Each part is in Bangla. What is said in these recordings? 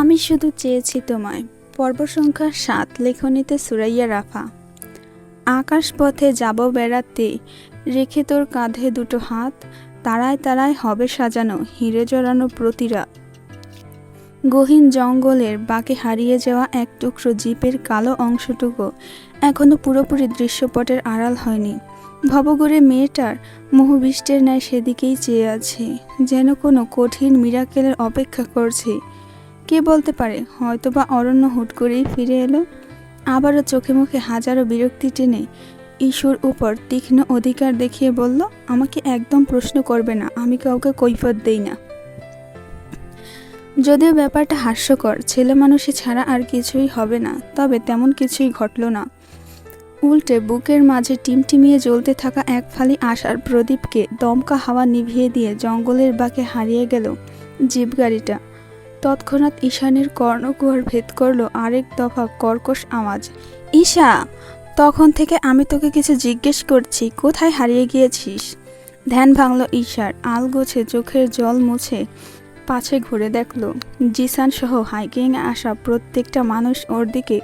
আমি শুধু চেয়েছি তোমায়। পর্ব সংখ্যা সাত, লেখনীতে সুরাইয়া রাফা। আকাশ পথে যাব বেড়াতে, রেখে তোর কাঁধে দুটো হাত, তারায় তারায় হবে সাজানো হিরে জড়ানো প্রতিরা। গহীন জঙ্গলের বাঁকে হারিয়ে যাওয়া এক টুকরো জিপের কালো অংশটুকু এখনও পুরোপুরি দৃশ্যপটের আড়াল হয়নি। ভবগড়ে মেয়েটার মোহবিষ্টের ন্যায় সেদিকেই চেয়ে আছে, যেন কোনো কঠিন মিরাকেলের অপেক্ষা করছে। কে বলতে পারে? হয়তোবা অরণ্য হুট করেই ফিরে এলো। আবারও চোখে মুখে হাজারো বিরক্তি টেনে ঈশ্বর উপর তীক্ষ্ণ অধিকার দেখিয়ে বলল, আমাকে একদম প্রশ্ন করবে না, আমি কাউকে কৈফত দেই না। যদিও ব্যাপারটা হাস্যকর, ছেলে মানুষে ছাড়া আর কিছুই হবে না, তবে তেমন কিছুই ঘটল না। উল্টে বুকের মাঝে টিমটিমিয়ে জ্বলতে থাকা এক ফালি আশার প্রদীপকে দমকা হাওয়া নিভিয়ে দিয়ে জঙ্গলের বাঁকে হারিয়ে গেল জিপ গাড়িটা তৎক্ষণাৎ ঈশানের কর্ণকুহর ভেদ করল আরেক দফা কর্কশ আওয়াজ। ঈশা, তখন থেকে আমি তোকে কিছু জিজ্ঞেস করছি, কোথায় হারিয়ে গিয়েছিস? ধ্যান ভাঙল ঈশার, আল গোছে চোখের জল মুছে পাছে ঘুরে দেখল। জিসান সহ হাইকিংয়ে আসা প্রত্যেকটা মানুষ ওর দিকে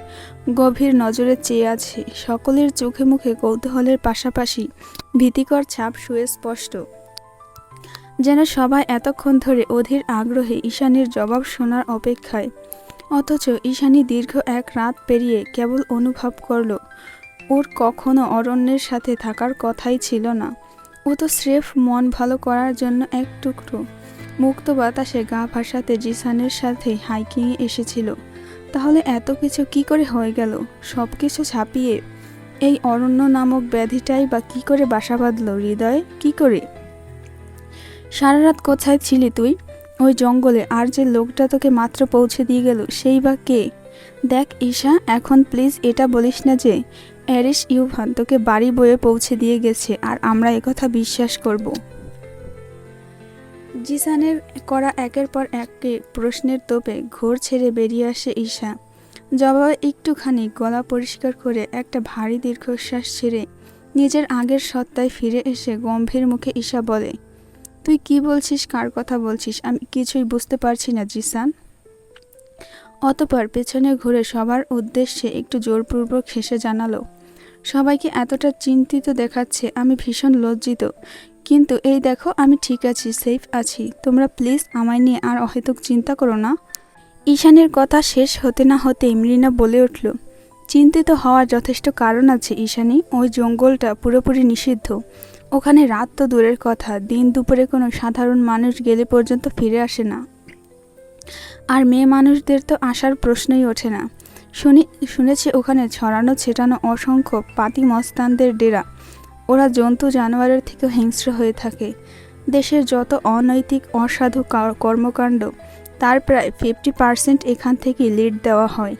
গভীর নজরে চেয়ে আছে। সকলের চোখে মুখে কৌতূহলের পাশাপাশি ভীতিকর ছাপ সুস্পষ্ট যেন সবাই এতক্ষণ ধরে অধীর আগ্রহে ঈশানীর জবাব শোনার অপেক্ষায়। অথচ ঈশানী দীর্ঘ এক রাত পেরিয়ে কেবল অনুভব করল, ওর কখনো অরণ্যের সাথে থাকার কথাই ছিল না। ও তো স্রেফ মন ভালো করার জন্য এক টুকরো। মুক্ত বাতাসে গা ভাসাতে জিসানের সাথে হাইকিংয়ে এসেছিল। তাহলে এত কিছু কি করে হয়ে গেল? সব কিছু ছাপিয়ে এই অরণ্য নামক ব্যাধিটাই বা কি করে বাসা বাঁধল? হৃদয়ে কি করে? সারা রাত কোথায় ছিলি তুই? ওই জঙ্গলে আর যে লোকটা তোকে মাত্র পৌঁছে দিয়ে গেল, সেই বা কে? দেখ ঈশা, এখন প্লিজ এটা বলিস না যে অ্যারিস ইউভান তোকে বাড়ি বয়ে পৌঁছে দিয়ে গেছে আর আমরা একথা বিশ্বাস করব। জিসানের করা একের পর একে প্রশ্নের তোপে ঘোর ছেড়ে বেরিয়ে আসে ঈশা। জবাবে একটুখানি গলা পরিষ্কার করে একটা ভারী দীর্ঘশ্বাস ছেড়ে নিজের আগের সত্তায় ফিরে এসে গম্ভীর মুখে ঈশা বলে তুই কি বলছিস? কার কথা বলছিস? আমি কিছুই বুঝতে পারছি না, জিসান। অতপর পেছনে ঘুরে সবার উদ্দেশ্যে একটু জোরপূর্বক হেসে জানালো, সবাইকে এতটা চিন্তিত দেখাচ্ছে, আমি ভীষণ লজ্জিত। কিন্তু এই দেখো, আমি ঠিক আছি সেফ আছি। তোমরা প্লিজ আমায় নিয়ে আর অহেতুক চিন্তা করো না। ঈশানের কথা শেষ হতে না হতে মৃণা বলে উঠল, চিন্তিত হওয়ার যথেষ্ট কারণ আছে, ঈশানী। ওই জঙ্গলটা পুরোপুরি নিষিদ্ধ। ওখানে রাত তো দূরের কথা, দিন দুপুরে কোনো সাধারণ মানুষ গেলে পর্যন্ত ফিরে আসে না। আর মেয়ে মানুষদের তো আসার প্রশ্নই ওঠে না। শুনি, শুনেছি ওখানে ছড়ানো ছেটানো অসংখ্য পাতি মস্তানদের ডেরা। ওরা জন্তু জানোয়ারের থেকেও হিংস্র হয়ে থাকে। দেশের যত অনৈতিক, অসাধু কর্মকাণ্ড, তার প্রায় ফিফটি পার্সেন্ট এখান থেকে লিড দেওয়া হয়।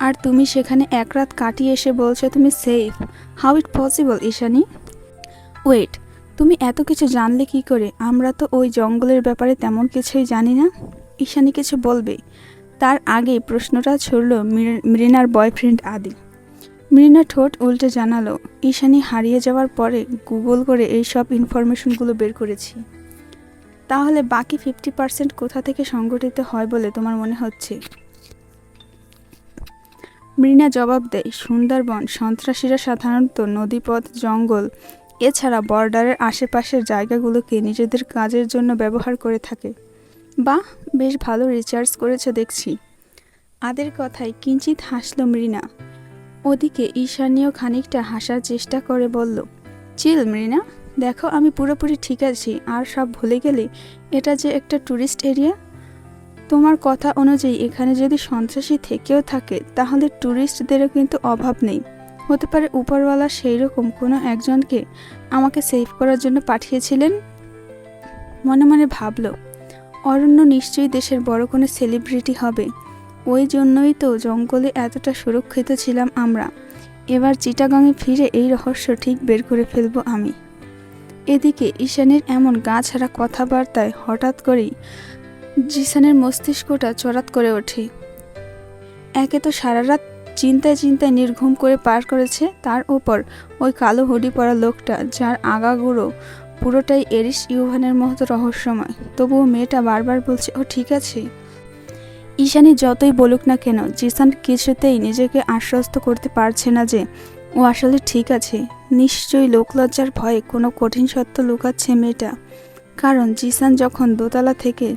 আর তুমি সেখানে এক রাত কাটিয়ে এসে বলছো তুমি safe how it possible Ishani? Wait তুমি এত কিছু জানলে কি করে? আমরা তো ওই জঙ্গলের ব্যাপারে তেমন কিছুই জানি না। ঈশানী কিছু বলবে। তার আগে প্রশ্নটা ছড়ল মৃণার বয়ফ্রেন্ড আদি। মৃণা ঠোঁট উল্টে জানালো, ঈশানী হারিয়ে যাওয়ার পরে গুগল করে এই সব ইনফরমেশনগুলো বের করেছি। তাহলে বাকি ফিফটি পার্সেন্ট কোথা থেকে সংগঠিত হয় বলে তোমার মনে হচ্ছে? মৃণা জবাব দেয়, সুন্দরবন, সন্ত্রাসীরা সাধারণত নদীপথ, জঙ্গল এছাড়া বর্ডারের আশেপাশের জায়গাগুলোকে নিজেদের কাজের জন্য ব্যবহার করে থাকে। বাহ, বেশ ভালো রিচার্জ করেছ দেখছি। আদের কথায় কিঞ্চিত হাসল মৃণা। ওদিকে ঈশানীয় খানিকটা হাসার চেষ্টা করে বলল, চিল মৃণা, দেখো আমি পুরোপুরি ঠিক আছি, আর সব ভুলে গেলে এটা যে একটা ট্যুরিস্ট এরিয়া তোমার কথা অনুযায়ী এখানে যদি সন্ত্রাসী থেকেও থাকে, তাহলে ট্যুরিস্টদেরও কিন্তু অভাব নেই। হতে পারে উপরওয়ালা সেই রকম কোনো একজনকে আমাকে সেভ করার জন্য পাঠিয়েছিলেন? মনে মনে ভাবল, অরণ্য নিশ্চয়ই দেশের বড় কোনো সেলিব্রিটি হবে। ওই জন্যই তো জঙ্গলে এতটা সুরক্ষিত ছিলাম আমরা। এবার চিটাগাংয়ে ফিরে এই রহস্য ঠিক বের করে ফেলব আমি। এদিকে ঈশানের এমন গা ছাড়া কথাবার্তায় হঠাৎ করেই জিসানের মস্তিষ্কটা চড়াত করে ওঠে। একে তো সারা রাত চিন্তায় চিন্তায় নির্ঘুম করে পার করেছে তার উপর ওই কালো হুডি পরা লোকটা, যার আগাগুড়ো পুরোটাই এরিস ইউভানের মতো রহস্যময়। তবুও মেয়েটা বারবার বলছে, ও ঠিক আছে? ঈশানি যতই বলুক না কেন, জিসান কিছুতেই নিজেকে আশ্বস্ত করতে পারছে না যে, ও আসলে ঠিক আছে। নিশ্চয়ই লোকলজ্জার ভয়ে কোনো কঠিন সত্য লুকাচ্ছে মেয়েটা। কারণ জিসান যখন দোতলা থেকে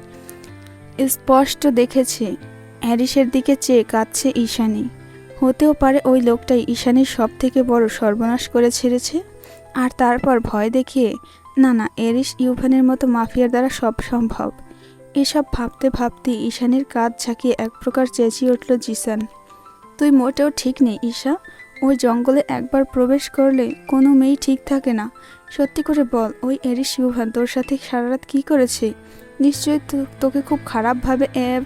স্পষ্ট দেখেছে হ্যারিসের দিকে চেয়ে কাঁদছে ঈশানী। হতেও পারে ওই লোকটাই ঈশানীর সব থেকে বড় সর্বনাশ করে ছেড়েছে। আর তারপর ভয় দেখিয়ে, না না এরিস ইউভানের মতো মাফিয়ার দ্বারা সব সম্ভব। এসব ভাবতে ভাবতে ঈশানীর কাজ ঝাঁকিয়ে এক প্রকার চেঁচিয়ে উঠল জিসান। তুই মোটেও ঠিক নেই, ঈশা। ওই জঙ্গলে একবার প্রবেশ করলে কোনো মেয়েই ঠিক থাকে না। সত্যি করে বল, ওই এরিস ইউভান তোর সাথে সারা রাত কী করেছে? নিশ্চয়ই তোকে খুব খারাপভাবে এ-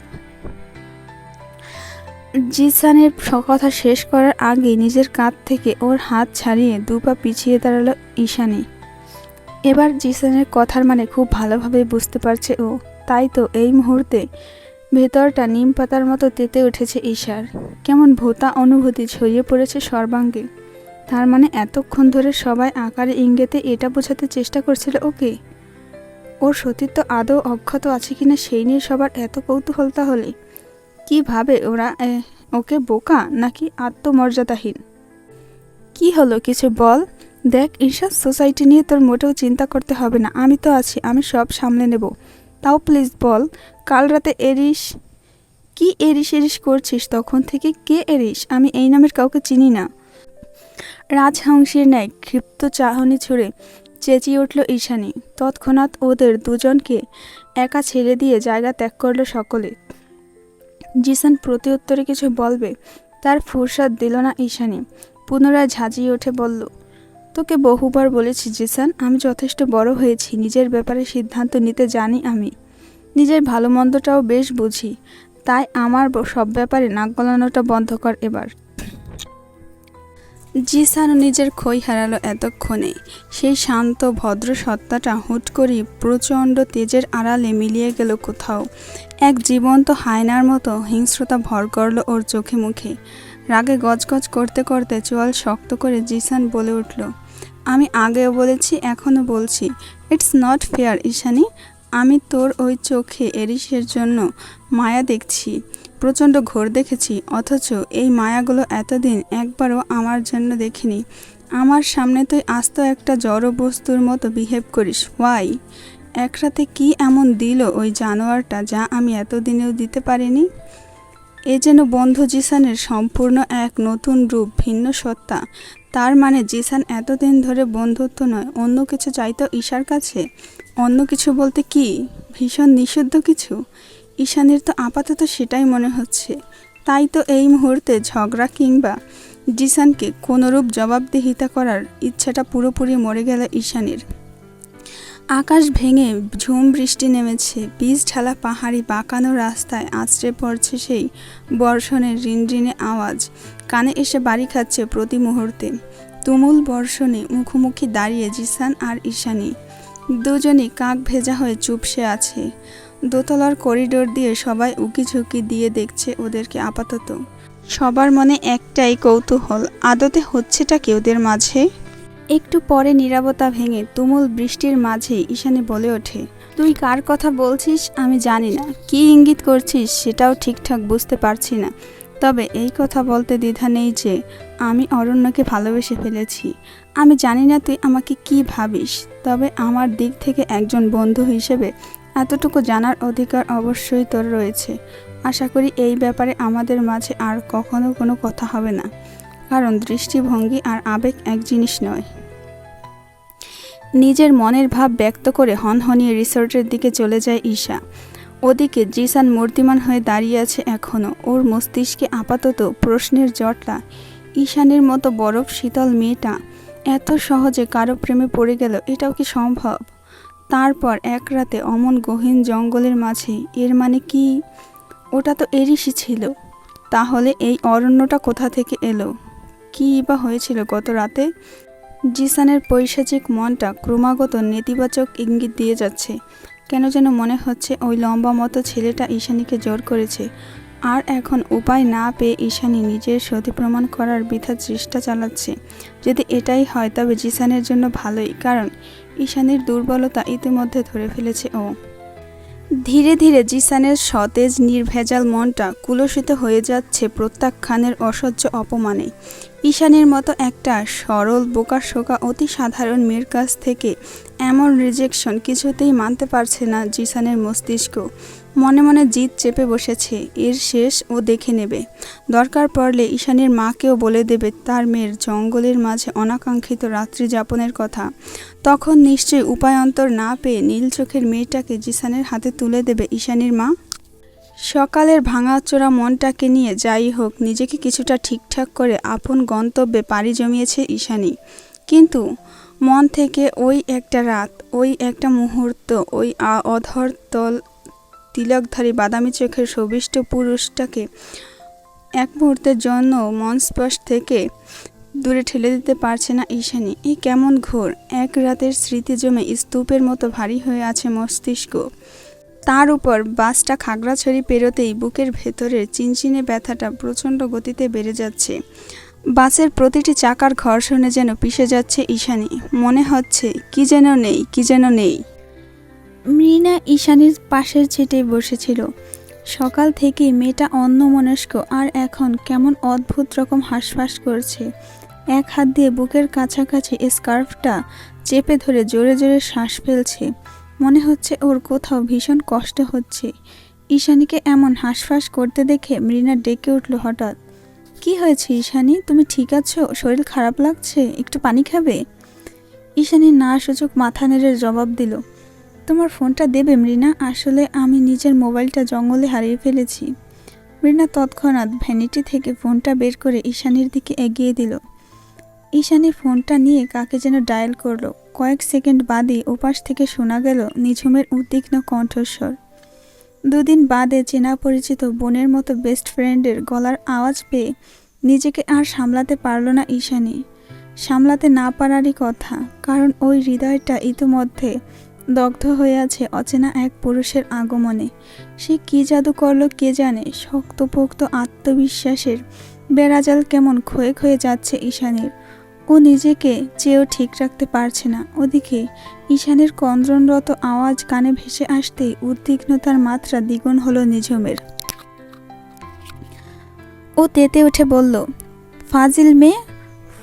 জিসানের কথা শেষ করার আগে নিজের কাঁধ থেকে ওর হাত ছাড়িয়ে দু পা পিছিয়ে দাঁড়াল ঈশানী। এবার জিসানের কথার মানে খুব ভালোভাবে বুঝতে পারছে ও। তাই তো এই মুহূর্তে ভেতরটা নিম পাতার মতো তেতে উঠেছে ঈশার। কেমন ভোতা অনুভূতি ছড়িয়ে পড়েছে সর্বাঙ্গে। তার মানে এতক্ষণ ধরে সবাই আকারে ইঙ্গিতে এটা বোঝাতে চেষ্টা করছিল ওকে? ওর সতীত্ব আদৌ অক্ষত আছে কিনা সেই নিয়ে সবার এত কৌতূহল তাহলে? কি ভাবে ওরা ওকে বোকা নাকি আত্মমর্যাদাহীন? কি হলো কিছু বল? দেখ, ঈশা, সোসাইটি নিয়ে তোর মোটেও চিন্তা করতে হবে না, আমি তো আছি, আমি সব সামলে নেব। তাও প্লিজ বল, কাল রাতে এরিস কি এরিস এরিস করছিস তখন থেকে? কে এরিস আমি এই নামের কাউকে চিনি না। রাজহংসের ন্যায় ক্ষিপ্ত চাহনি ছুড়ে চেঁচিয়ে উঠল ঈশানী। তৎক্ষণাৎ ওদের দুজনকে একা ছেড়ে দিয়ে জায়গা ত্যাগ করল সকলে। জিসান প্রতি উত্তরে কিছু বলবে, তার ফুরসাদ দিল না ঈশানি। পুনরায় ঝাঁঝিয়ে উঠে বলল, তোকে বহুবার বলেছি জিসান, আমি যথেষ্ট বড় হয়েছি, নিজের ব্যাপারে সিদ্ধান্ত নিতে জানি আমি। নিজের ভালো মন্দটাও বেশ বুঝি, তাই আমার সব ব্যাপারে নাক গলানোটা বন্ধ কর এবার। জিসানও নিজের খই হারালো এতক্ষণে। সেই শান্ত, ভদ্র সত্তাটা হুট করেই প্রচণ্ড তেজের আড়ালে মিলিয়ে গেল কোথাও। এক জীবন্ত হায়নার মতো হিংস্রতা ভর করল ওর চোখে মুখে। রাগে গজগজ করতে করতে চোয়াল শক্ত করে জিসান বলে উঠল, আমি আগেও বলেছি, এখনও বলছি। It's not fair, Ishani. আমি তোর ওই চোখে এরিসের জন্য মায়া দেখছি। প্রচণ্ড ঘোর দেখেছি, অথচ এই মায়াগুলো এতদিন একবারও আমার জন্য দেখিনি। আমার সামনে তুই আস্ত একটা জড় বস্তুর মতো বিহেভ করিস ওয়াই এক রাতে কি এমন দিল ওই জানোয়ারটা যা আমি এতদিনেও দিতে পারিনি? এ যেন বন্ধু জিসানের সম্পূর্ণ এক নতুন রূপ, ভিন্ন সত্তা। তার মানে জিসান এতদিন ধরে বন্ধুত্ব নয়, অন্য কিছু চাইতো ঈশার কাছে? অন্য কিছু বলতে কি? ভীষণ নিষিদ্ধ কিছু? ঈশানের তো আপাতত সেটাই মনে হচ্ছে। তাই তো এই মুহূর্তে ঝগড়া কিংবা জিসানকে কোনোরূপ জবাবদিহিতা করার ইচ্ছাটা পুরোপুরি মরে গেল ঈশানের। আকাশ ভেঙে ঝুম বৃষ্টি নেমেছে, বীজ ঢালা পাহাড়ি বাঁকানো রাস্তায় আছড়ে পড়ছে সেই বর্ষণের রিনরিনে আওয়াজ। কানে এসে বাড়ি খাচ্ছে প্রতি মুহূর্তে। তুমুল বর্ষণে মুখোমুখি দাঁড়িয়ে জিসান আর ঈশানী। দুজনই কাক ভেজা হয়ে চুপসে আছে। দোতলার করিডোর দিয়ে সবাই উকিঝুঁকি দিয়ে দেখছে ওদেরকে আপাতত। সবার মনে একটাই কৌতূহল, আদতে হচ্ছেটা কি ওদের মাঝে? একটু পরে নীরবতা ভেঙে তুমুল বৃষ্টির মাঝে ঈশানী বলে ওঠে, তুই কার কথা বলছিস আমি জানি না। কি ইঙ্গিত করছিস সেটাও ঠিকঠাক বুঝতে পারছি না। তবে এই কথা বলতে দ্বিধা নেই যে, আমি অরণ্যকে ভালোবেসে ফেলেছি। আমি জানি না তুই আমাকে কি ভাবিস। তবে আমার দিক থেকে একজন বন্ধু হিসেবে এতটুকু জানার অধিকার অবশ্যই তোর রয়েছে। আশা করি এই ব্যাপারে আমাদের মাঝে আর কখনো কোনো কথা হবে না। কারণ দৃষ্টিভঙ্গি আর আবেগ এক জিনিস নয়। নিজের মনের ভাব ব্যক্ত করে হনহনিয়ে রিসোর্টের দিকে চলে যায় ঈশা। ওদিকে জিসান মূর্তিমান হয়ে দাঁড়িয়ে আছে এখনও ওর মস্তিষ্কে আপাতত প্রশ্নের জটলা। ঈশানের মতো বরফ শীতল মেয়েটা এত সহজে কারও প্রেমে পড়ে গেল, এটাও কি সম্ভব? তারপর এক রাতে অমন গহীন জঙ্গলের মাঝে, এর মানে কি? ওটা তো এরিসই ছিল। তাহলে এই অরণ্যটা কোথা থেকে এলো? কী বা হয়েছিল গত রাতে? জিসানের পৈশাচিক মনটা ক্রমাগত নেতিবাচক ইঙ্গিত দিয়ে যাচ্ছে। কেন যেন মনে হচ্ছে ওই লম্বা মতো ছেলেটা ঈশানীকে জোর করেছে। আর এখন উপায় না পেয়ে ঈশানী নিজের সতী প্রমাণ করার বৃথা চেষ্টা চালাচ্ছে। যদি এটাই হয় তবে জিসানের জন্য ভালোই, কারণ ঈশানীর দুর্বলতা ইতিমধ্যে ধরে ফেলেছে ও। ধীরে ধীরে জিসানের সতেজ, নির্ভেজাল মনটা কুলসিত হয়ে যাচ্ছে প্রত্যাখ্যানের অসহ্য অপমানে। ঈশানের মতো একটা সরল বোকা শোকা অতি সাধারণ মেয়ের কাছ থেকে এমন রিজেকশন কিছুতেই মানতে পারছে না জিসানের মস্তিষ্ক। মনে মনে জিদ চেপে বসেছে, এর শেষ ও দেখে নেবে। দরকার পড়লে ঈশানের মাকেও বলে দেবে তার মেয়ের জঙ্গলের মাঝে অনাকাঙ্ক্ষিত রাত্রি যাপনের কথা। তখন নিশ্চয়ই উপায়ন্তর না পেয়ে নীল চোখের মেয়েটাকে জিসানের হাতে তুলে দেবে ঈশানীর মা। সকালের ভাঙাচোরা মনটাকে নিয়ে যাই হোক, নিজেকে কিছুটা ঠিকঠাক করে আপন গন্তব্যে পাড়ি জমিয়েছে ঈশানী। কিন্তু মন থেকে ওই একটা রাত, ওই একটা মুহূর্ত, ওই আ- অধর তল তিলকধারী বাদামি চোখের সবিষ্ট পুরুষটাকে এক মুহূর্তের জন্য মন স্পর্শ থেকে দূরে ঠেলে দিতে পারছে না ঈশানী। এই কেমন ঘোর? এক রাতের স্মৃতি জমে স্তূপের মতো ভারী হয়ে আছে মস্তিষ্ক। তার উপর বাসটা খাগড়াছড়ি পেরোতেই বুকের ভেতরের চিনচিনে ব্যথাটা প্রচণ্ড গতিতে বেড়ে যাচ্ছে। বাসের প্রতিটি চাকার ঘর্ষণে যেন পিষে যাচ্ছে ঈশানী। মনে হচ্ছে, কি যেন নেই, কি যেন নেই। মৃণা ঈশানীর পাশের ছিটে বসেছিল। সকাল থেকে মেয়েটা অন্যমনস্ক আর এখন কেমন অদ্ভুত রকম হাঁসফাঁস করছে। এক হাত দিয়ে বুকের কাছাকাছি স্কার্ফটা চেপে ধরে জোরে জোরে শ্বাস ফেলছে। মনে হচ্ছে ওর কোথাও ভীষণ কষ্ট হচ্ছে। ঈশানীকে এমন হাঁসফাঁস করতে দেখে মৃণা ডেকে উঠল হঠাৎ। কি হয়েছে ঈশানী? তুমি ঠিক আছো? শরীর খারাপ লাগছে? একটু পানি খাবে? ঈশানী না সূচক মাথা নেড়ে জবাব দিল তোমার ফোনটা দেবে মৃণা। আসলে আমি নিজের মোবাইলটা জঙ্গলে হারিয়ে ফেলেছি। মৃণা তৎক্ষণাৎ ভ্যানিটি থেকে ফোনটা বের করে ঈশানীর দিকে এগিয়ে দিল। ঈশানি ফোনটা নিয়ে কাকে যেন ডায়াল করল। কয়েক সেকেন্ড বাদে ওপাশ থেকে শোনা গেল নিঝুমের উদ্বিগ্ন কণ্ঠস্বর। দুদিন বাদে চেনা পরিচিত বোনের মতো বেস্ট ফ্রেন্ডের গলার আওয়াজ পেয়ে নিজেকে আর সামলাতে পারল না ঈশানি। সামলাতে না পারারই কথা, কারণ ওই হৃদয়টা ইতোমধ্যে দগ্ধ হয়ে আছে অচেনা এক পুরুষের আগমনে। সে কী জাদু করল কে জানে? শক্তপোক্ত আত্মবিশ্বাসের বেড়াজাল কেমন ক্ষয়ে ক্ষয়ে যাচ্ছে ঈশানের। ও নিজেকে চেয়েও ঠিক রাখতে পারছে না। ওদিকে ঈশানের কন্দ্রনরত আওয়াজ কানে ভেসে আসতেই উদ্বিগ্নতার মাত্রা দ্বিগুণ হলো নিঝুমের। ও তেতে উঠে বলল, ফাজিল মেয়ে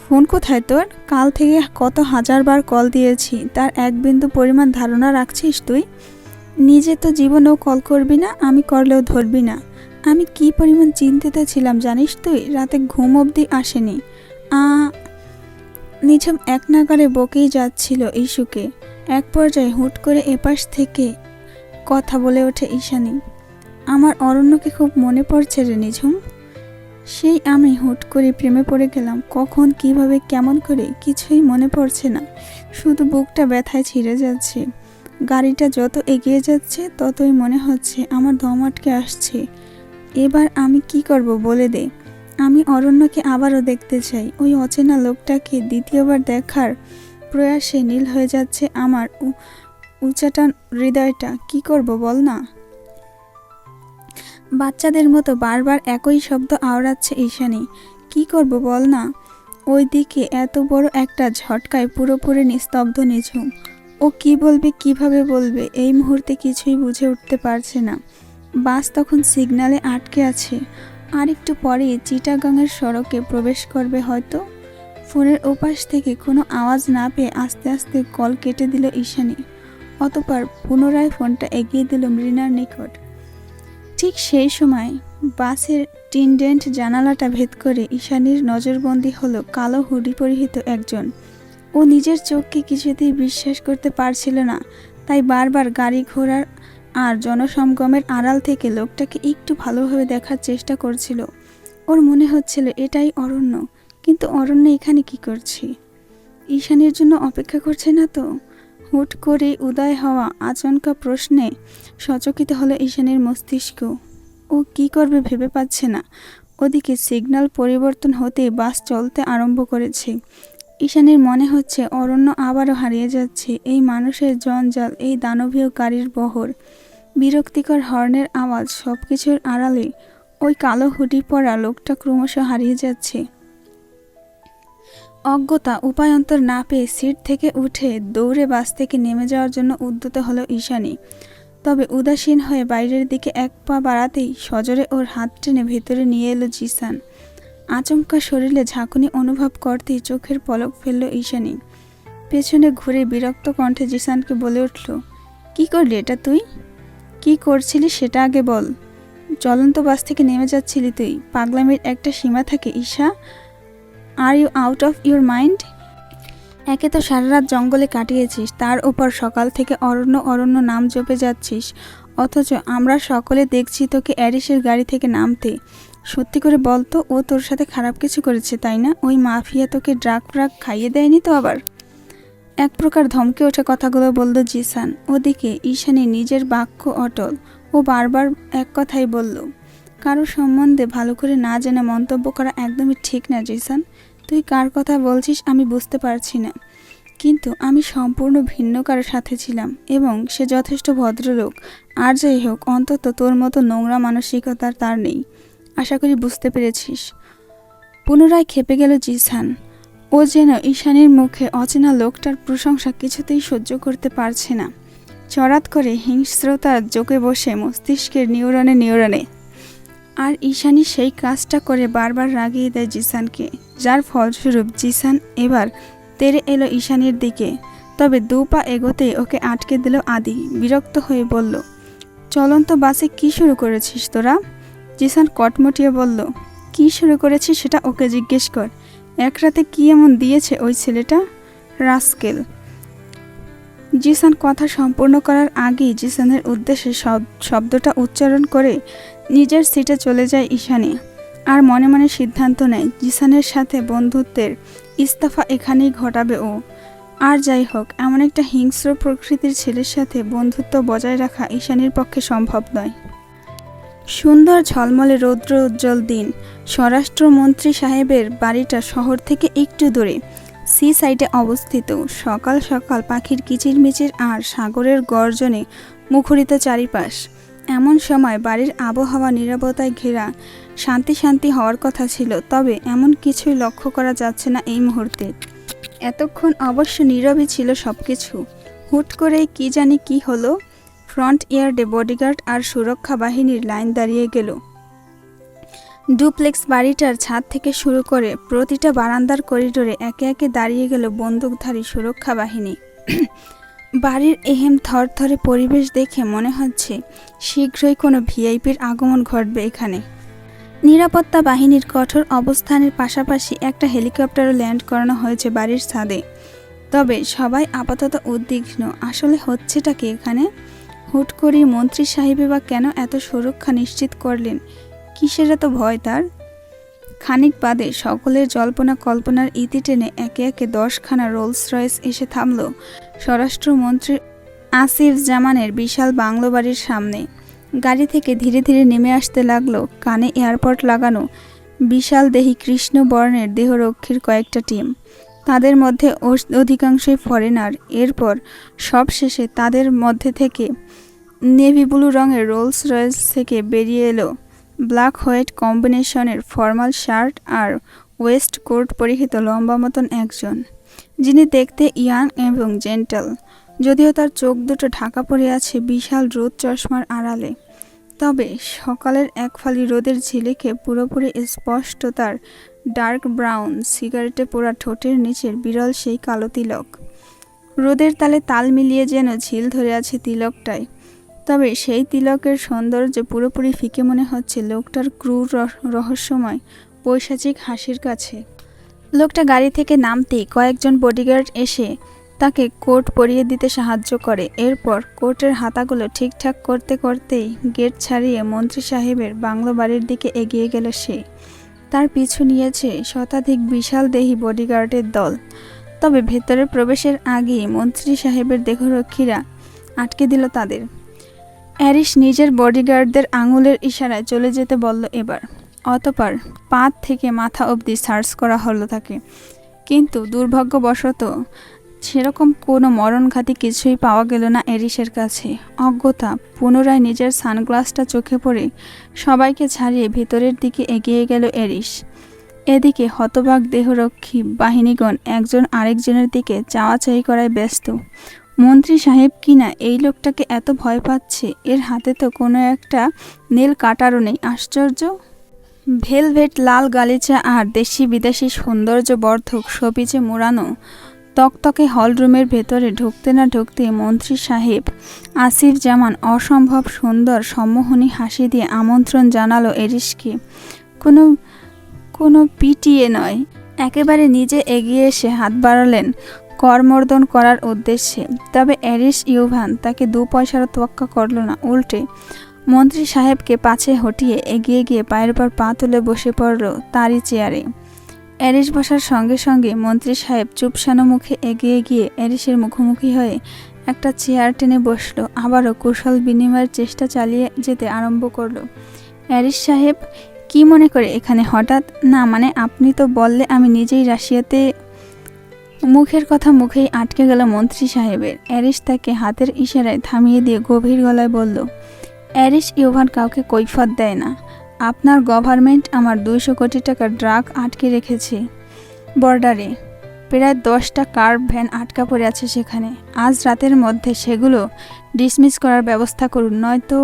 ফোন কোথায় তোর? কাল থেকে কত হাজারবার কল দিয়েছি, তার এক বিন্দু পরিমাণ ধারণা রাখছিস তুই? নিজে তো জীবনেও কল করবি না, আমি করলেও ধরবি না। আমি কি পরিমাণ চিন্তিত ছিলাম জানিস তুই? রাতে ঘুম অবধি আসেনি। আ, নিঝুম এক নাগারে বকেই যাচ্ছিল ইস্যুকে এক পর্যায়ে হুট করে এপাশ থেকে কথা বলে ওঠে ঈশানী। আমার অরণ্যকে খুব মনে পড়ছে রে নিঝুম। সেই আমি হুট করে প্রেমে পড়ে গেলাম। কখন, কীভাবে, কেমন করে কিছুই মনে পড়ছে না। শুধু বুকটা ব্যথায় ছিঁড়ে যাচ্ছে। গাড়িটা যত এগিয়ে যাচ্ছে, ততই মনে হচ্ছে আমার দম আটকে আসছে। এবার আমি কি করব বলে দে। আমি অরণ্যকে আবারও দেখতে চাই। ওই অচেনা লোকটাকে দ্বিতীয়বার দেখার প্রয়াসে নীল হয়ে যাচ্ছে আমার উচাটান হৃদয়টা। কি করব বল না? বাচ্চাদের মতো বারবার একই শব্দ আওড়াচ্ছে ঈশানী। কি করব বল না? ওই দিকে এত বড় একটা ঝটকায় পুরোপুরি নিস্তব্ধ নিঝুম। ও কি বলবে, কীভাবে বলবে, এই মুহূর্তে কিছুই বুঝে উঠতে পারছে না। বাস তখন সিগনালে আটকে আছে। আর একটু পরেই চিটাগাংয়ের সড়কে প্রবেশ করবে হয়তো? ফোনের ওপাশ থেকে কোনো আওয়াজ না পেয়ে আস্তে আস্তে কল কেটে দিল ঈশানী। অতপর পুনরায় ফোনটা এগিয়ে দিল মৃণার নিকট। ঠিক সেই সময় বাসের টিনডেন্ট জানালাটা ভেদ করে ঈশানীর নজরবন্দি হলো কালো হুডি পরিহিত একজন। ও নিজের চোখকে কিছুতেই বিশ্বাস করতে পারছিল না, তাই বারবার গাড়ি ঘোড়ার আর জনসমাগমের আড়াল থেকে লোকটাকে একটু ভালোভাবে দেখার চেষ্টা করছিল। ওর মনে হচ্ছিল এটাই অরণ্য, কিন্তু অরণ্য এখানে কি করছে? ঈশানীর জন্য অপেক্ষা করছে না তো? হুট করে উদয় হওয়া আচমকা প্রশ্নে সচকিত হলো ঈশানের মস্তিষ্ক। ও কি করবে ভেবে পাচ্ছে না। ওদিকে সিগন্যাল পরিবর্তন হতে বাস চলতে আরম্ভ করেছে। ঈশানের মনে হচ্ছে অরণ্য আবারও হারিয়ে যাচ্ছে। এই মানুষের জঞ্জাল, এই দানবীয় গাড়ির বহর। বিরক্তিকর হর্নের আওয়াজ সব কিছুর আড়ালে ওই কালো হুডি পরা লোকটা ক্রমশ হারিয়ে যাচ্ছে। অজ্ঞতা উপায়ন্তর না পেয়ে সিট থেকে উঠে দৌড়ে বাস থেকে নেমে যাওয়ার জন্য উদ্যত হলো ঈশানী। তবে উদাসীন হয়ে বাইরের দিকে এক পা বাড়াতেই সজোরে ওর হাত টেনে ভেতরে নিয়ে এলো জিসান। আচমকা শরীরে ঝাঁকুনি অনুভব করতেই চোখের পলক ফেলল ঈশানী। পেছনে ঘুরে বিরক্ত কণ্ঠে জিসানকে বলে উঠল, কি করলি এটা তুই? কি করছিলি সেটা আগে বল। চলন্ত বাস থেকে নেমে যাচ্ছিলি তুই। পাগলামির একটা সীমা থাকে, Isha. Are you out of your mind একে তো সারা রাত জঙ্গলে কাটিয়েছিস, তার উপর সকাল থেকে অরণ্য অরণ্য নাম জপে যাচ্ছিস। অথচ আমরা সকলে দেখছি তোকে অ্যারিসের গাড়ি থেকে নামতে। সত্যি করে বল তো, ও তোর সাথে খারাপ কিছু করেছে, তাই না? ওই মাফিয়া তোকে ড্রাগ ফ্রাগ খাইয়ে দেয়নি তো আবার? এক প্রকার ধমকে ওঠে কথাগুলো বলল জিসান। ওদিকে ঈশানী নিজের বাক্য অটল। ও বারবার এক কথাই বলল, কারও সম্বন্ধে ভালো করে না জেনে মন্তব্য করা একদমই ঠিক না জিসান। তুই কার কথা বলছিস আমি বুঝতে পারছি না। কিন্তু আমি সম্পূর্ণ ভিন্ন কারোর সাথে ছিলাম এবং সে যথেষ্ট ভদ্রলোক। আর যাই হোক, অন্তত তোর মতো নোংরা মানসিকতার তার নেই। আশা করি বুঝতে পেরেছিস। পুনরায় খেপে গেল জিসান। ও যেন ঈশানীর মুখে অচেনা লোকটার প্রশংসা কিছুতেই সহ্য করতে পারছে না। চড়াত করে হিংস্রতার যোগে বসে মস্তিষ্কের নিউরনে নিউরনে আর ঈশানি সেই কাজটা করে বারবার রাগিয়ে দেয় জিসানকে, যার ফলস্বরূপ জিসান এবার তেরে এলো ঈশানীর দিকে। তবে দু পা এগোতেই ওকে আটকে দিল আদি, বিরক্ত হয়ে বলল, চলন্ত বাসে কি শুরু করেছিস তোরা? জিসান কটমটিয়ে বলল, কি শুরু করেছিস সেটা ওকে জিজ্ঞেস কর। এক রাতে কি এমন দিয়েছে ওই ছেলেটা? রাস্কেল। জিসান কথা সম্পূর্ণ করার আগেই জিসানের উদ্দেশ্যে শব- শব্দটা উচ্চারণ করে নিজের সিটে চলে যায় ঈশানী। আর মনে মনে সিদ্ধান্ত নেয়, জিসানের সাথে বন্ধুত্বের ইস্তফা এখানেই ঘটাবে ও। আর যাই হোক, এমন একটা হিংস্র প্রকৃতির ছেলের সাথে বন্ধুত্ব বজায় রাখা ঈশানীর পক্ষে সম্ভব নয়। সুন্দর ঝলমলে রৌদ্র উজ্জ্বল দিন। স্বরাষ্ট্রমন্ত্রী সাহেবের বাড়িটা শহর থেকে একটু দূরে। সি সাইডে অবস্থিত। সকাল সকাল পাখির কিচিরমিচির আর সাগরের গর্জনে মুখরিত চারিপাশ। এমন সময় বাড়ির আবহাওয়া নিরাপত্তায় ঘেরা, শান্তি শান্তি হওয়ার কথা ছিল, তবে এমন কিছুই লক্ষ্য করা যাচ্ছে না এই মুহূর্তে। এতক্ষণ অবশ্য নীরবই ছিল সব কিছু হুট করে কি জানি কি হলো, ফ্রন্ট ইয়ার্ডে বডিগার্ড আর সুরক্ষা বাহিনীর লাইন দাঁড়িয়ে গেল। ডুপ্লেক্স বাড়িটার ছাদ থেকে শুরু করে প্রতিটা বারান্দার করিডোরে একে একে দাঁড়িয়ে গেল বন্দুকধারী সুরক্ষা বাহিনী। বাড়ির এহেম থরথরে পরিবেশ দেখে মনে হচ্ছে শীঘ্রই কোনো ভিআইপির আগমন ঘটবে এখানে। নিরাপত্তা বাহিনীর কঠোর অবস্থানের পাশাপাশি একটা হেলিকপ্টারও ল্যান্ড করানো হয়েছে বাড়ির ছাদে। তবে সবাই আপাতত উদ্বিগ্ন। আসলে হচ্ছেটা কি এখানে? হুট করেই মন্ত্রী সাহেবে বা কেন এত সুরক্ষা নিশ্চিত করলেন? কিসের এত ভয় তার? খানিক বাদে সকলের জল্পনা কল্পনার ইতি টেনে একে একে দশখানা রোলস রয়েস এসে থামল। স্বরাষ্ট্রমন্ত্রী আসিফ জামানের বিশাল বাংলো বাড়ির সামনে গাড়ি থেকে ধীরে ধীরে নেমে আসতে লাগল কানে এয়ারপোর্ট লাগানো বিশাল দেহি কৃষ্ণ বর্ণের দেহরক্ষীর কয়েকটা টিম। তাদের মধ্যে অধিকাংশই ফরেনার। এরপর সবশেষে তাদের মধ্যে থেকে নেভি ব্লু রঙের রোলস রয়েস থেকে বেরিয়ে এলো ব্ল্যাক হোয়াইট কম্বিনেশনের ফর্মাল শার্ট আর ওয়েস্ট কোট পরিহিত লম্বা মতন একজন। যিনি দেখতে ইয়াং এবং জেন্টাল, যদিও তার চোখ দুটো ঢাকা পড়ে আছে বিশাল রোদ চশমার আড়ালে। তবে সকালের এক ফালি রোদের ঝিলিকে পুরোপুরি স্পষ্ট তার ডার্ক ব্রাউন সিগারেটে পোড়া ঠোঁটের নিচের বিরল সেই কালো তিলক। রোদের তালে তাল মিলিয়ে যেন ঝিল ধরে আছে তিলকটায়। তবে সেই তিলকের সৌন্দর্য পুরোপুরি ফিকে মনে হচ্ছে লোকটার ক্রূর রহ- রহস্যময়, পৈশাচিক হাসির কাছে। লোকটা গাড়ি থেকে নামতেই কয়েকজন বডিগার্ড এসে তাকে কোট পরিয়ে দিতে সাহায্য করে। এরপর কোটের হাতাগুলো ঠিকঠাক করতে করতেই গেট ছাড়িয়ে মন্ত্রী সাহেবের বাংলো বাড়ির দিকে এগিয়ে গেল সে। তার পিছু নিয়েছে শতাধিক বিশাল দেহি বডিগার্ডের দল। তবে ভেতরে প্রবেশের আগেই মন্ত্রী সাহেবের দেহরক্ষীরা আটকে দিল তাদের। অ্যারিস নিজের বডিগার্ডদের আঙুলের ইশারায় চলে যেতে বলল এবার। অতপর পাত থেকে মাথা অবধি সার্চ করা হলো তাকে। কিন্তু দুর্ভাগ্যবশত সেরকম কোনো মরণঘাতী কিছুই পাওয়া গেল না এরিসের কাছে। অজ্ঞতা পুনরায় নিজের সানগ্লাসটা চোখে পড়ে সবাইকে ছাড়িয়ে ভেতরের দিকে এগিয়ে গেল এরিস। এদিকে হতবাক দেহরক্ষী বাহিনীগণ একজন আরেকজনের দিকে চাওয়াচাই করায় ব্যস্ত। মন্ত্রী সাহেব কিনা এই লোকটাকে এত ভয় পাচ্ছে? এর হাতে তো কোনো একটা নীল কাটারও নেই। আশ্চর্য! ভেলভেট, লাল গালিচা আর দেশি বিদেশি সৌন্দর্য বর্ধক সবিজে মোড়ানো তকতকে হলরুমের ভেতরে ঢুকতে না ঢুকতে মন্ত্রী সাহেব আসিফ জামান অসম্ভব সুন্দর সম্মোহনী হাসি দিয়ে আমন্ত্রণ জানালো এরিসকে কোনো কোনো পিটিয়ে নয়। একেবারে নিজে এগিয়ে এসে হাত বাড়ালেন করমর্দন করার উদ্দেশ্যে। তবে অ্যারিস ইউভান তাকে দু পয়সারও তোয়াক্কা করল না, উল্টে মন্ত্রী সাহেবকে পাছে হটিয়ে এগিয়ে গিয়ে পায়ের উপর পা তুলে বসে পড়ল তারই চেয়ারে। অ্যারিস বসার সঙ্গে সঙ্গে মন্ত্রী সাহেব চুপসানো মুখে এগিয়ে গিয়ে অ্যারিসের মুখোমুখি হয়ে একটা চেয়ার টেনে বসল, আবারও কুশল বিনিময়ের চেষ্টা চালিয়ে যেতে আরম্ভ করল। অ্যারিস সাহেব, কি মনে করে এখানে হঠাৎ? না মানে আপনি তো বললে আমি নিজেই রাশিয়াতে মুখের কথা মুখেই আটকে গেল মন্ত্রী সাহেবের। অ্যারিস তাকে হাতের ইশারায় থামিয়ে দিয়ে গভীর গলায় বলল অ্যারিস ইউভান কাউকে কৈফত দেয় না। আপনার গভর্নমেন্ট আমার দুইশো কোটি টাকার ড্রাগ আটকে রেখেছে। বর্ডারে প্রায় দশটা কার ভ্যান আটকা পড়ে আছে সেখানে। আজ রাতের মধ্যে সেগুলো ডিসমিস করার ব্যবস্থা করুন, নয়তো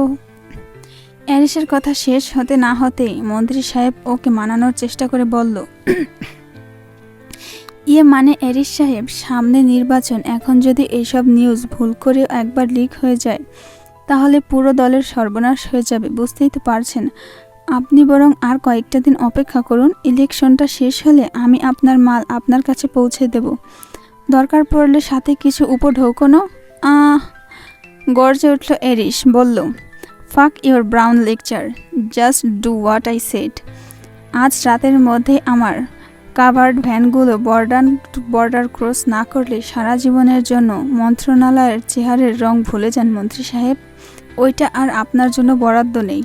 অ্যারিসের কথা শেষ হতে না হতেই মন্ত্রী সাহেব ওকে মানানোর চেষ্টা করে বলল ইয়ে মানে অ্যারিস সাহেব, সামনে নির্বাচন। এখন যদি এইসব নিউজ ভুল করেও একবার লিক হয়ে যায় তাহলে পুরো দলের সর্বনাশ হয়ে যাবে, বুঝতেই তো পারছেন। আপনি বরং আর কয়েকটা দিন অপেক্ষা করুন, ইলেকশনটা শেষ হলে আমি আপনার মাল আপনার কাছে পৌঁছে দেব। দরকার পড়লে সাথে কিছু উপঢৌকনও? আহ, গর্জে উঠল এরিস বলল, fuck your brown lecture, just do what I set আজ রাতের মধ্যে আমার কাভার্ড ভ্যানগুলো বর্ডার বর্ডার ক্রস না করলে সারা জীবনের জন্য মন্ত্রণালয়ের চেহারের রং ভুলে যান মন্ত্রী সাহেব। ওইটা আর আপনার জন্য বরাদ্দ নেই।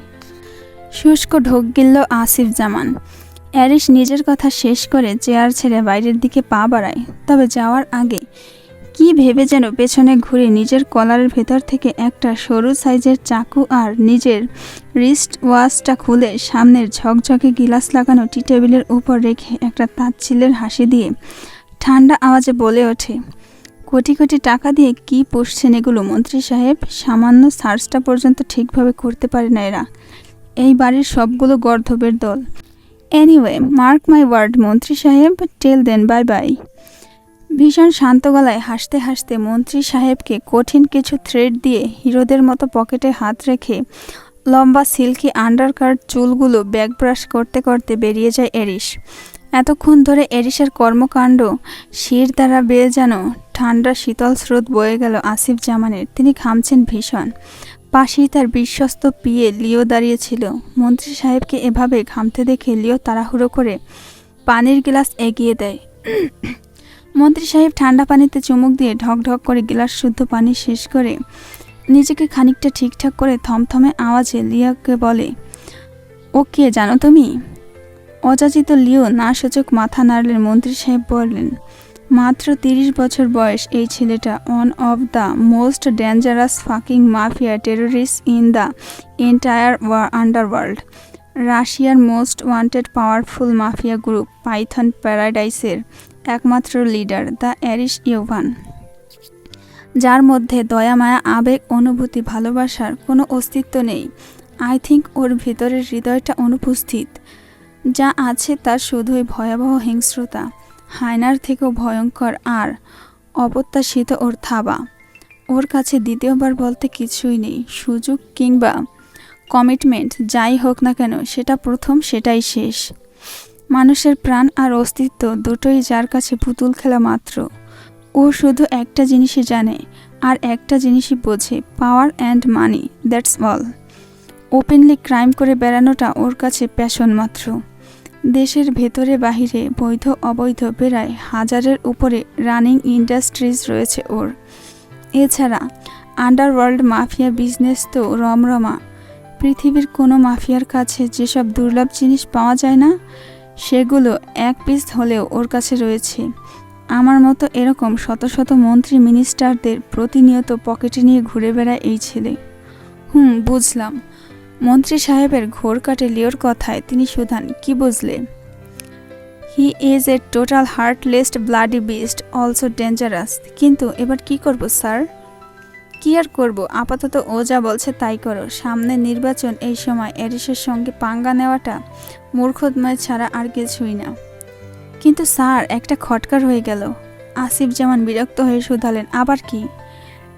শুষ্ক ঢোক গিলল আসিফ জামান অ্যারিস নিজের কথা শেষ করে চেয়ার ছেড়ে বাইরের দিকে পা বাড়ায়। তবে যাওয়ার আগে কি ভেবে যেন পেছনে ঘুরে নিজের কলারের ভেতর থেকে একটা সরু সাইজের চাকু আর নিজের রিস্ট ওয়াচটা খুলে সামনের ঝকঝকে গিলাস লাগানো টি টেবিলের উপর রেখে একটা তাচ্ছিলের হাসি দিয়ে ঠান্ডা আওয়াজে বলে ওঠে কোটি কোটি টাকা দিয়ে কি পুষছেন এগুলো মন্ত্রী সাহেব? সামান্য সার্চটা পর্যন্ত ঠিকভাবে করতে পারে না এরা। এই বাড়ির সবগুলো গর্ধবের দল। এনিওয়ে মার্ক মাই ওয়ার্ড মন্ত্রী সাহেব টেল দেন বাই বাই ভীষণ শান্ত গলায় হাসতে হাসতে মন্ত্রী সাহেবকে কঠিন কিছু থ্রেড দিয়ে হিরোদের মতো পকেটে হাত রেখে লম্বা সিল্কি আন্ডারকার্ট চুলগুলো ব্যাক ব্রাশ করতে করতে বেরিয়ে যায় এরিস এতক্ষণ ধরে এরিসের কর্মকাণ্ড শির দ্বারা বেয়ে যেন ঠান্ডা শীতল স্রোত বয়ে গেল আসিফ জামানের। তিনি ঘামছেন ভীষণ। পাশেই তার বিশ্বস্ত পিয়ে লিও দাঁড়িয়েছিল। মন্ত্রী সাহেবকে এভাবে ঘামতে দেখে লিও তাড়াহুড়ো করে পানির গ্লাস এগিয়ে দেয়। মন্ত্রী সাহেব ঠান্ডা পানিতে চুমুক দিয়ে ঢক ঢক করে গ্লাস শুদ্ধ পানি শেষ করে নিজেকে খানিকটা ঠিকঠাক করে থমথমে আওয়াজে লিয়াকে বলে, ও কে জানো তুমি? অযাচিত লিও না সূচক মাথা নাড়লেন মন্ত্রী সাহেব বললেন মাত্র তিরিশ বছর বয়স এই ছেলেটা one of the most dangerous fucking mafia terrorist in the entire underworld রাশিয়ার most wanted powerful mafia group Python প্যারাডাইসের একমাত্র লিডার দ্য অ্যারিস ইউভান যার মধ্যে দয়া, মায়া, আবেগ, অনুভূতি, ভালোবাসার কোনো অস্তিত্ব নেই। আই থিঙ্ক ওর ভিতরের হৃদয়টা অনুপস্থিত, যা আছে তার শুধুই ভয়াবহ হিংস্রতা। হায়নার থেকেও ভয়ঙ্কর আর অপ্রত্যাশিত ওর থাবা। ওর কাছে দ্বিতীয়বার বলতে কিছুই নেই, সুযোগ কিংবা কমিটমেন্ট যাই হোক না কেন, সেটা প্রথম, সেটাই শেষ। মানুষের প্রাণ আর অস্তিত্ব দুটোই যার কাছে পুতুল খেলা মাত্র। ও শুধু একটা জিনিসই জানে আর একটা জিনিসই বোঝে power and money that's all openly crime করে বেড়ানোটা ওর কাছে প্যাশন মাত্র। দেশের ভেতরে বাহিরে বৈধ, অবৈধ প্রায় হাজারের উপরে রানিং ইন্ডাস্ট্রিজ রয়েছে ওর। এছাড়া আন্ডারওয়ার্ল্ড মাফিয়া বিজনেস তো রমরমা। পৃথিবীর কোনো মাফিয়ার কাছে যেসব দুর্লভ জিনিস পাওয়া যায় না, সেগুলো এক পিস হলেও ওর কাছে রয়েছে। আমার মতো এরকম শত শত মন্ত্রী মিনিস্টারদের প্রতিনিয়ত পকেটে নিয়ে ঘুরে বেড়ায় এই ছেলে। হুম, বুঝলাম। মন্ত্রী সাহেবের ঘোর কাটে লিওর কথায় তিনি সুধান, কি বুঝলে? He is a total heartlessest bloody beast also dangerous কিন্তু এবার কি করব, স্যার? কি আর করব? আপাতত ও যা বলছে তাই করো। সামনে নির্বাচন এই সময় এরিসের সঙ্গে পাঙ্গা নেওয়াটা মূর্খতময় ছাড়া আর কিছুই না। কিন্তু স্যার, একটা খটকার হয়ে গেল। আসিফ যেমন বিরক্ত হয়ে শুধালেন, আবার কি?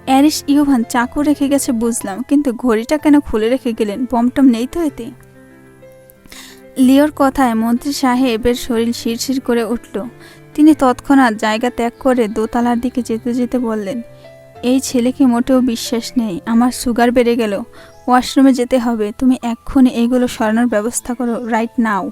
অ্যারিস ইউভান চাকু রেখে গেছে, বুঝলাম। কিন্তু ঘড়িটা কেন খুলে রেখে গেলেন? বমটম নেই তো এতে? লিওর কথায় মন্ত্রী সাহেবের শরীর শিরশির করে উঠল। তিনি তৎক্ষণাৎ জায়গা ত্যাগ করে দোতলার দিকে যেতে যেতে বললেন, এই ছেলেকে মোটেও বিশ্বাস নেই। আমার সুগার বেড়ে গেল। ওয়াশরুমে যেতে হবে। তুমি এক্ষুনি এইগুলো সরানোর ব্যবস্থা করো। Right now.